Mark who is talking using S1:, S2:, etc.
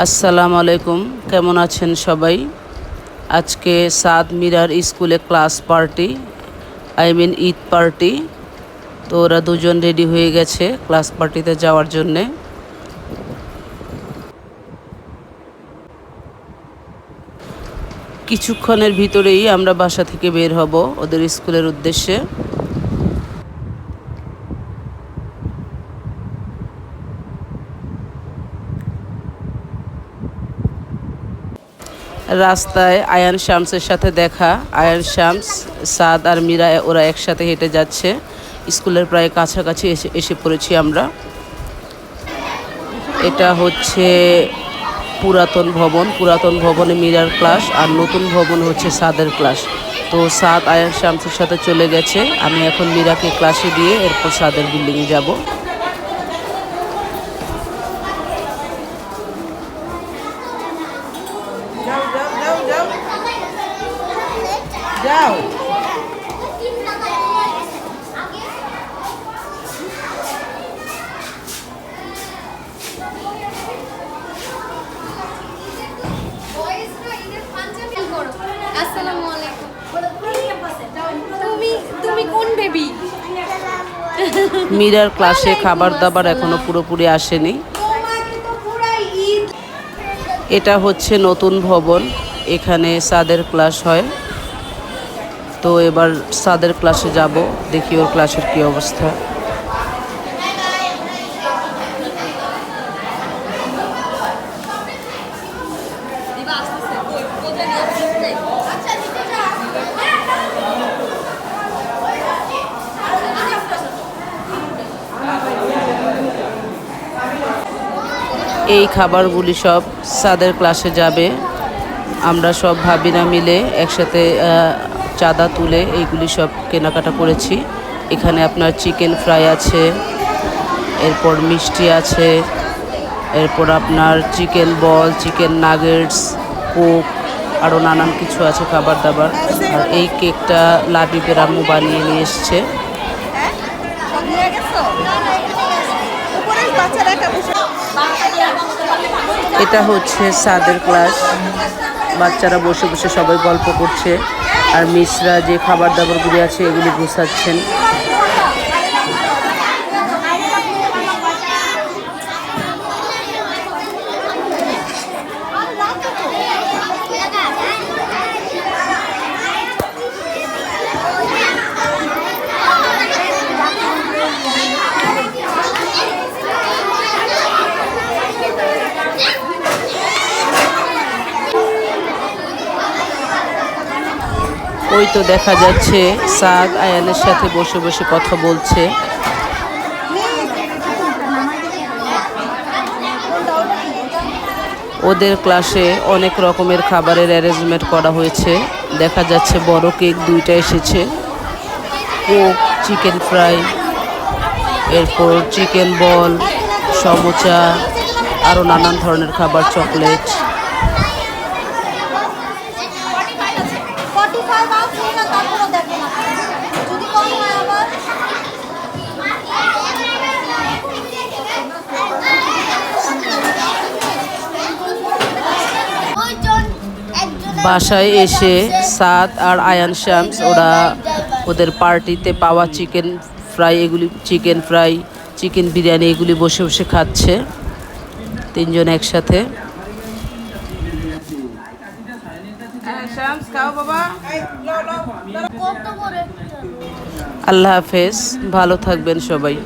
S1: আসসালামু আলাইকুম, কেমন আছেন সবাই? আজকে সাদ মিরার স্কুলে class party, I mean Eid party. তো ওরা দুজন রেডি হয়ে গেছে ক্লাস পার্টিতে যাওয়ার জন্যে। কিছুক্ষণের ভিতরেই আমরা বাসা থেকে বের হব ওদের স্কুলের উদ্দেশ্যে। রাস্তায় আয়ান শামসের সাথে দেখা। আয়ান শামস, সাদ আর মীরা ওরা একসাথে হেঁটে যাচ্ছে। স্কুলের প্রায় কাছাকাছি এসে এসে পড়েছি আমরা। এটা হচ্ছে পুরাতন ভবন। পুরাতন ভবনে মীরার ক্লাস আর নতুন ভবন হচ্ছে সাদের ক্লাস। তো সাদ আয়ান শামসের সাথে চলে গেছে। আমি এখন মীরাকে ক্লাসে দিয়ে এরপর সাদের বিল্ডিংয়ে যাব।
S2: যাও
S3: আসসালামু আলাইকুম। তুমি তুমি কোন বেবি
S1: মীরার ক্লাসে খাবার দাবার এখনও পুরোপুরি আসেনি। এটা হচ্ছে নতুন ভবন। এখানে সাদের ক্লাস হয়। তো এবার সাদের ক্লাসে যাব, দেখি ওর ক্লাসের কি অবস্থা। এই খাবারগুলি সব সাদের ক্লাসে যাবে। আমরা সব ভাবিনা মিলে একসাথে চাঁদা তুলে এইগুলি সব কেনাকাটা করেছি। এখানে আপনার চিকেন ফ্রাই আছে, এরপর মিষ্টি আছে, এরপর আপনার chicken ball, chicken nuggets, coke আরও নানান কিছু আছে খাবার দাবার আর এই কেকটা লাবিবের আম্মু বানিয়ে নিয়ে এসছে। এটা হচ্ছে সাদের ক্লাস। বাচ্চারা বসে বসে সবাই গল্প করছে। আর মিশরা যে খাবার দাবারগুলি আছে এগুলি গুছাচ্ছেন। ওই তো দেখা যাচ্ছে, সাদ আয়ানের সাথে বসে বসে কথা বলছে। ওদের ক্লাসে অনেক রকমের খাবারের অ্যারেঞ্জমেন্ট করা হয়েছে। দেখা যাচ্ছে বড় কেক দুইটা এসেছে। কোক চিকেন ফ্রাই এরপর চিকেন বল সমোচা আরও নানান ধরনের খাবার চকলেট বাসায় এসে সাদ আর আয়ান শামস ওরা ওদের পার্টিতে পাওয়া চিকেন ফ্রাই এগুলি চিকেন ফ্রাই চিকেন বিরিয়ানি এগুলি বসে বসে খাচ্ছে তিনজন একসাথে।
S3: বড়
S1: আল্লাহ হাফেজ ভালো থাকবেন সবাই।